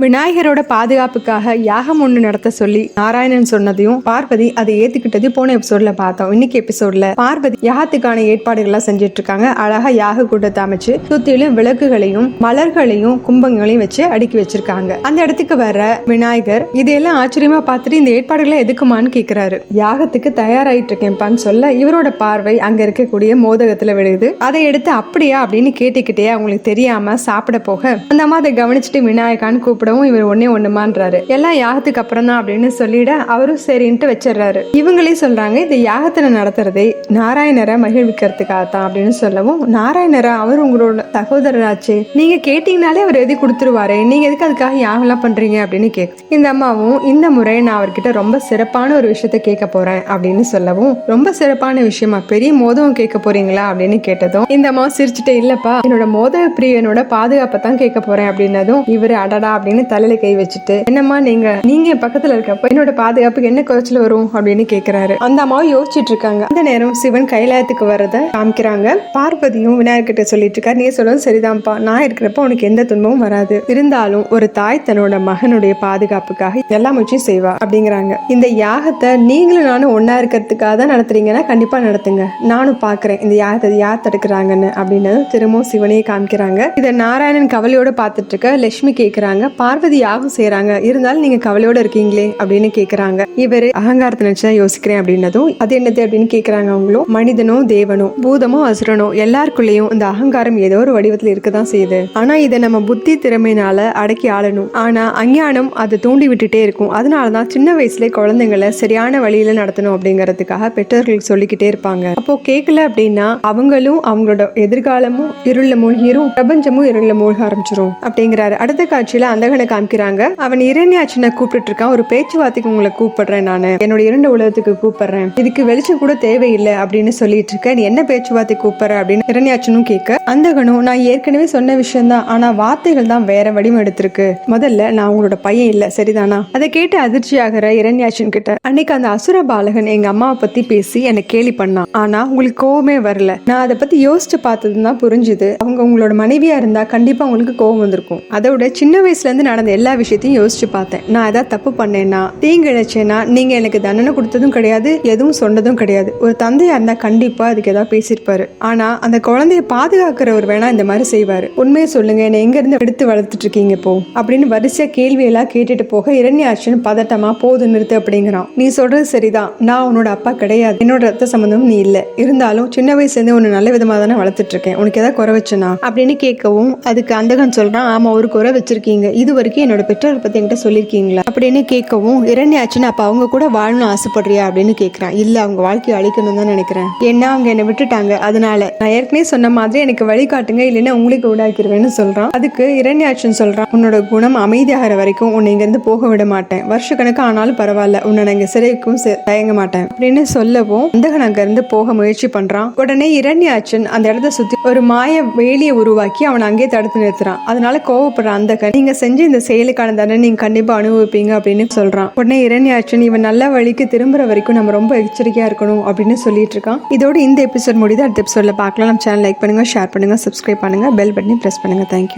விநாயகரோட பாதுகாப்புக்காக யாகம் ஒன்று நடத்த சொல்லி நாராயணன் சொன்னதையும் பார்வதி அதை ஏத்துக்கிட்டதையும் போன எபிசோட்ல பார்த்தோம். இன்னைக்கு எபிசோட்ல பார்வதி யாகத்துக்கான ஏற்பாடுகள்லாம் செஞ்சுட்டு இருக்காங்க அழகா யாக கூட்டத்தை அமைச்சு சுத்திலும் விளக்குகளையும் மலர்களையும் கும்பங்களையும் வச்சு அடுக்கி வச்சிருக்காங்க. அந்த இடத்துக்கு வர விநாயகர் இதையெல்லாம் ஆச்சரியமா பார்த்துட்டு இந்த ஏற்பாடுகளை எதுக்குமான்னு கேக்குறாரு. யாகத்துக்கு தயாராயிட்டு இருக்கேன்ப்பான்னு சொல்ல இவரோட பார்வை அங்க இருக்கக்கூடிய மோதகத்துல விழுகுது. அதை எடுத்து அப்படியா அப்படின்னு கேட்டுக்கிட்டே அவங்களுக்கு தெரியாம சாப்பிட போக அந்த அம்மா அதை கவனிச்சுட்டு விநாயகான்னு கூப்பிடவும் இவர் ஒன்னே ஒண்ணுமான்றாரு. எல்லாம் யாகத்துக்கு அப்புறம் தான் அப்படின்னு சொல்லிட அவரும் சரின்ட்டு வச்சிடுறாரு. இவங்களே சொல்றாங்க இந்த யாகத்துல நடத்துறதே நாராயணரை மகிழ்விக்கிறதுக்காக தான் அப்படின்னு சொல்லவும் நாராயணரா அவர் உங்களோட சகோதரராச்சு. நீங்க கேட்டீங்கனாலே அவர் எழுதி கொடுத்துருவாரு. நீங்க எதுக்கு அதுக்காக யாகம்லாம் பண்றீங்க? அப்படின்னு கேட்கும். இந்த அம்மாவும் இந்த முறை நான் அவர்கிட்ட ரொம்ப சிறப்பான ஒரு விஷயத்த கேட்க போறேன் அப்படின்னு சொல்லவும் ரொம்ப சிறப்பான விஷயமா? பெரிய மோதகம் கேட்க போறீங்களா? அப்படின்னு கேட்டதும் இந்த அம்மா சிரிச்சுட்டு இல்லப்பா என்னோட மோதக பிரியனோட பாதுகாப்பை தான் கேட்க போறேன் அப்படின்னதும் இவர் அடடா அப்படின்னு தலையில கை வச்சுட்டு என்னம்மா நீங்க? நீங்க என் பக்கத்துல இருக்கப்ப என்னோட பாதுகாப்புக்கு என்ன குறைச்சல் வரும்? அப்படின்னு கேக்குறாரு. அந்த அம்மாவும் யோசிச்சுட்டு இருக்காங்க. அந்த நேரம் சிவன் கைலாயத்துக்கு வரத காமிக்கிறாங்க. பார்வதியும் விநாயகர் கிட்ட சொல்லிட்டு இருக்காரு. நீ சொல்றது சரிதான்ப்பா. நான் இருக்கிறப்ப உனக்கு எந்த துன்பமும் வராது. இருந்தாலும் ஒரு தாய் தன்னோட மகனுடைய பாதுகாப்புக்காக எல்லா முயற்சியும் செய்வா அப்படிங்கிறாங்க. இந்த யாகத்தை நீங்களும் நானும் ஒன்னா இருக்கிறதுக்காக தான் நடத்துறீங்கன்னா கண்டிப்பா நடத்துங்க. நானும் பாக்குறேன் இந்த யாகத்தை யார் தடுக்கிறாங்கன்னு அப்படின்னு திரும்பவும் சிவனையே காமிக்கிறாங்க. இதை நாராயணன் கவலையோட பார்த்துட்டு இருக்க லட்சுமி கேக்குறாங்க. பார்வதி யாகம் செய்யறாங்க இருந்தாலும் நீங்க கவலையோட இருக்கீங்களே அப்படின்னு கேக்குறாங்க. இவர் அகங்காரத்தை நினைச்சுதான் யோசிக்கிறேன் அப்படின்னதும் அது என்னது அப்படின்னு கேக்குறாங்க அவங்களும். மனிதனோ தேவனோ பூதமோ அசுரனோ எல்லாருக்குள்ளேயும் இந்த அகங்காரம் ஏதோ ஒரு வடிவத்துல இருக்கதான் செய்யுது. ஆனா இதை நம்ம புத்தி திறமையினால அடக்கி ஆளணும். ஆனா அஞ்ஞானம் அதை தூண்டி விட்டுட்டே இருக்கும். அதனாலதான் சின்ன வயசுல குழந்தைங்களை சரியான வழியில நடத்தணும் அப்படிங்கறதுக்காக பெற்றோர்களுக்கு சொல்லிக்கிட்டே இருப்பாங்க. அப்போ கேட்கல அப்படின்னா அவங்களும் அவங்களோட எதிர்காலமும் இருள மூழ்கிரும் பிரபஞ்சமும் இருள மூழ்க ஆரம்பிச்சிரும் அப்படிங்கிறாரு. அடுத்த காட்சியில அந்தகனை காமிக்கிறாங்க. அவன் இரண்யாச்சனை கூப்பிட்டு இருக்கான் ஒரு பேச்சுவார்த்தைக்கு உங்களை கூப்பிடுறேன் நான். என்னோட இரண்டு உலகத்துக்கு கூப்பிடுறேன். இதுக்கு வெளிச்சம் கூட தேவையில்லை அப்படின்னு சொல்லிட்டு இருக்க நீ என்ன பேச்சுவார்த்தை கூப்பிடுற அப்படின்னு இரண்யாச்சனும் கேட்க கணம் நான் ஏற்கனவே சொன்ன விஷயம் தான் ஆனா வார்த்தைகள் தான் வேற வடிவம் எடுத்திருக்கு. முதல்ல நான் உங்களோட பையன் இல்ல. சரிதானா? அதை கேட்டு அதிர்ச்சியாகிற இரண்யாச்சன் கிட்ட அன்னைக்கு அந்த அசுர பாலகன் எங்க அம்மாவை பத்தி பேசி என்னை கேலி பண்ணான். ஆனா உங்களுக்கு கோவமே வரல. நான் அதை பத்தி யோசிச்சு பார்த்தது தான் புரிஞ்சுது. அவங்க உங்களோட மனைவியா இருந்தா கண்டிப்பா உங்களுக்கு கோவம் வந்திருக்கும். அதோட சின்ன வயசுல இருந்து நடந்த எல்லா விஷயத்தையும் யோசிச்சு பார்த்தேன். நான் ஏதாவது தப்பு பண்ணேன்னா தீங்கு இழைச்சேன்னா நீங்க எனக்கு தண்டனை கொடுத்ததும் கிடையாது எதுவும் சொன்னதும் கிடையாது. ஒரு தந்தையா இருந்தா கண்டிப்பா அதுக்கு ஏதாவது பேசியிருப்பாரு. ஆனா அந்த குழந்தைய பாதுகாக்கிறவர் வேணா இந்த மாதிரி செய்வாரு. உண்மையை சொல்லுங்க என்னை எங்க இருந்து எடுத்து வளர்த்துட்டு இருக்கீங்க இப்போ? அப்படின்னு வரிசையா கேள்வியெல்லாம் கேட்டுட்டு போக இரண்யாட்சியன் பதட்டமா போது நிறுத்து அப்படிங்கிறான். நீ சொல்றது சரிதான். நான் உன்னோட அப்பா கிடையாது. என்னோட ரத்த சம்பந்தம் நீ இல்ல. இருந்தாலும் சின்ன வயசுல இருந்து உன்னை நல்ல விதமா தானே வளர்த்துட்டு இருக்கேன். உனக்கு ஏதாவது குறை வச்சனா? அப்படின்னு கேட்கவும் அதுக்கு அந்தகன் சொல்றான் ஆமா ஒரு குறை வச்சிருக்கீங்க. இது வரைக்கும் என்னோட பெற்றோரை பத்தி என்கிட்ட சொல்லியிருக்கீங்களா? அப்படின்னு கேட்கவும் இரண்யாச்சுன்னு அப்ப அவங்க கூட வாழணும் ஆசைப்படுறியா? அப்படின்னு கேட்கறான். இல்ல அவங்க வாழ்க்கையை அழிக்கணும் தான் நினைக்கிறேன். ஏன்னா அவங்க என்னை விட்டுட்டாங்க. அதனால நான் ஏற்கனவே சொன்ன மாதிரி எனக்கு வழிகாட்டுங்க இல்லைன்னா உங்களுக்கு விடாக்கிருவேன்னு சொல்றான். அதுக்கு இரண்யாட்சன் சொல்றான். உன்னோட குணம் அமைதியாகிற வரைக்கும் உன்னை இங்க இருந்து போக விட மாட்டேன். வருஷக்கணக்கு ஆனாலும் பரவாயில்ல. உன்னை நான் இங்கே சிறைக்கும் தயங்க மாட்டேன். அப்படின்னு சொல்லவும் அந்தகன் அங்கேருந்து போக முயற்சி பண்றான். உடனே இரண்யாச்சன் அந்த இடத்த சுத்தி ஒரு மாய வேலியை உருவாக்கி அவனை அங்கேயே தடுத்து நிறுத்துறான். அதனால கோவப்படுற அந்தகன் நீங்க செஞ்ச இந்த செயலுக்கான தண்டனை நீங்க கண்டிப்பா அனுபவிப்பீங்க அப்படின்னு சொல்றான். உடனே இரண்யாட்சன் இவன் நல்ல வழிக்கு திரும்புற வரைக்கும் நம்ம ரொம்ப எச்சரிக்கையா இருக்கணும் அப்படின்னு சொல்லிட்டு இருக்கான். இதோட இந்த எபிசோட் முடியுது. அடுத்த எபிசோட்ல பார்க்கலாம். நம்ம சேனல் லைக் பண்ணுங்க ஷேர் பண்ணுங்க சப்ஸ்கிரைப் பண்ணுங்க பெல் பட்டனை பிரஸ் பண்ணுங்க. Thank you